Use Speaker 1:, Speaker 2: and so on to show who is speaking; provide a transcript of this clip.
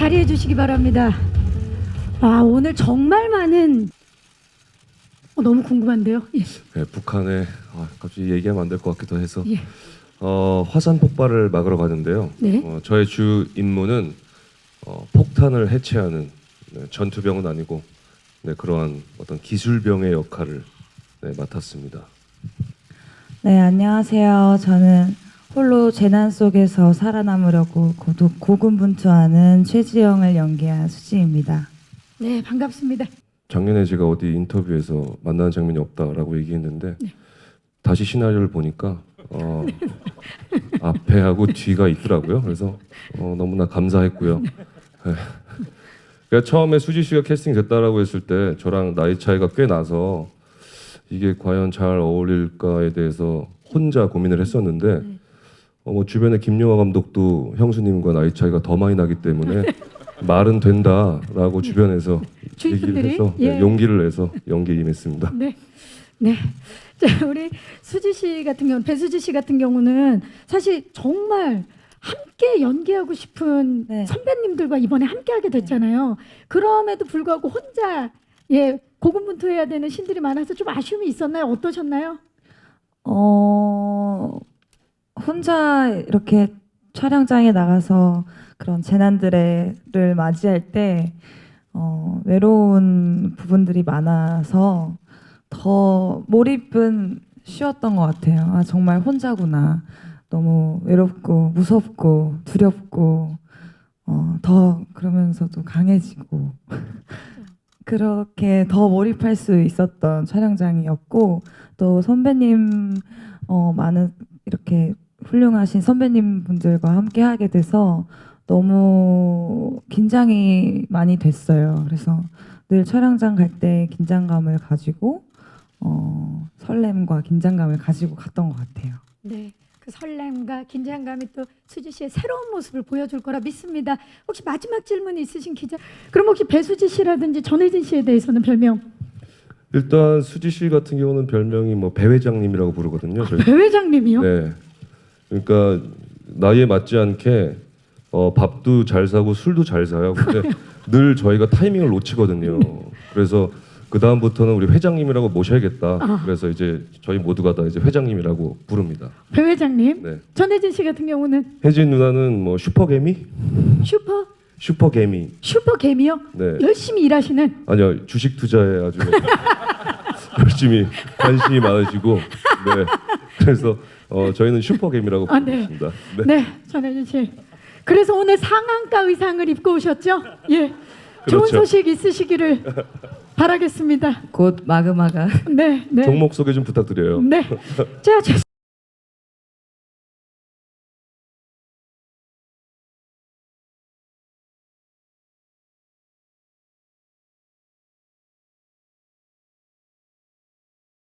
Speaker 1: 자리해 주시기 바랍니다. 아, 오늘 정말 많은 어, 너무 궁금한데요. 예.
Speaker 2: 네, 북한에 아, 갑자기 얘기하면 안 될 것 같기도 해서
Speaker 1: 예.
Speaker 2: 어, 화산 폭발을 막으러 가는데요.
Speaker 1: 네.
Speaker 2: 어, 저의 주 임무는 어, 폭탄을 해체하는 네, 전투병은 아니고 네, 그러한 어떤 기술병의 역할을 네, 맡았습니다.
Speaker 3: 네, 안녕하세요. 저는 홀로 재난 속에서 살아남으려고 고독, 고군분투하는 최지영을 연기한 수지입니다.
Speaker 1: 네, 반갑습니다.
Speaker 2: 작년에 제가 어디 인터뷰에서 만나는 장면이 없다라고 얘기했는데
Speaker 1: 네.
Speaker 2: 다시 시나리오를 보니까 어, 앞에하고 뒤가 있더라고요. 그래서 어, 너무나 감사했고요. 네. 그러니까 처음에 수지 씨가 캐스팅 됐다라고 했을 때 저랑 나이 차이가 꽤 나서 이게 과연 잘 어울릴까에 대해서 혼자 고민을 했었는데 어, 뭐 주변에 김용화 감독도 형수님과 나이 차이가 더 많이 나기 때문에 말은 된다라고 주변에서 얘기를 해서 네,
Speaker 1: 예.
Speaker 2: 용기를 내서 연기에 임했습니다.
Speaker 1: 네. 네. 자, 우리 수지 씨 같은 경우, 배수지 씨 같은 경우는 사실 정말 함께 연기하고 싶은
Speaker 3: 네.
Speaker 1: 선배님들과 이번에 함께 하게 됐잖아요. 그럼에도 불구하고 혼자 예, 고군분투해야 되는 신들이 많아서 좀 아쉬움이 있었나요? 어떠셨나요?
Speaker 3: 어, 혼자 이렇게 촬영장에 나가서 그런 재난들을 맞이할 때 어, 외로운 부분들이 많아서 더 몰입은 쉬웠던 것 같아요. 아, 정말 혼자구나. 너무 외롭고 무섭고 두렵고 어, 더 그러면서도 강해지고 그렇게 더 몰입할 수 있었던 촬영장이었고 또 선배님 어, 많은 이렇게 훌륭하신 선배님 분들과 함께 하게 돼서 너무 긴장이 많이 됐어요. 그래서 늘 촬영장 갈 때 긴장감을 가지고 어, 설렘과 긴장감을 가지고 갔던 것 같아요.
Speaker 1: 네. 그 설렘과 긴장감이 또 수지 씨의 새로운 모습을 보여줄 거라 믿습니다. 혹시 마지막 질문 있으신 기자? 그럼 혹시 배수지 씨라든지 전혜진 씨에 대해서는 별명
Speaker 2: 일단 수지 씨 같은 경우는 별명이 뭐 배 회장님이라고 부르거든요. 저희
Speaker 1: 배 회장님이요?
Speaker 2: 네. 그러니까 나이에 맞지 않게 어, 밥도 잘 사고 술도 잘 사요. 근데 늘 저희가 타이밍을 놓치거든요. 그래서 그 다음부터는 우리 회장님이라고 모셔야겠다.
Speaker 1: 아.
Speaker 2: 그래서 이제 저희 모두가 다 이제 회장님이라고 부릅니다.
Speaker 1: 배 회장님.
Speaker 2: 네.
Speaker 1: 전혜진 씨 같은 경우는
Speaker 2: 혜진 누나는 뭐 슈퍼개미?
Speaker 1: 슈퍼
Speaker 2: 슈퍼개미.
Speaker 1: 슈퍼 개미요.
Speaker 2: 네.
Speaker 1: 열심히 일하시는
Speaker 2: 아니요 주식 투자에 아주 열심히 관심이 많으시고 네. 그래서 어, 저희는 슈퍼개미라고
Speaker 1: 아, 네.
Speaker 2: 네.
Speaker 1: 네, 전혜진 씨. 그래서 오늘 상한가 의상을 입고 오셨죠? 예. 좋은
Speaker 2: 그렇죠.
Speaker 1: 소식 있으시기를 바라겠습니다.
Speaker 3: 곧 마그마가
Speaker 1: 네, 네.
Speaker 2: 종목 소개 좀 부탁드려요.
Speaker 1: 네. 자, 저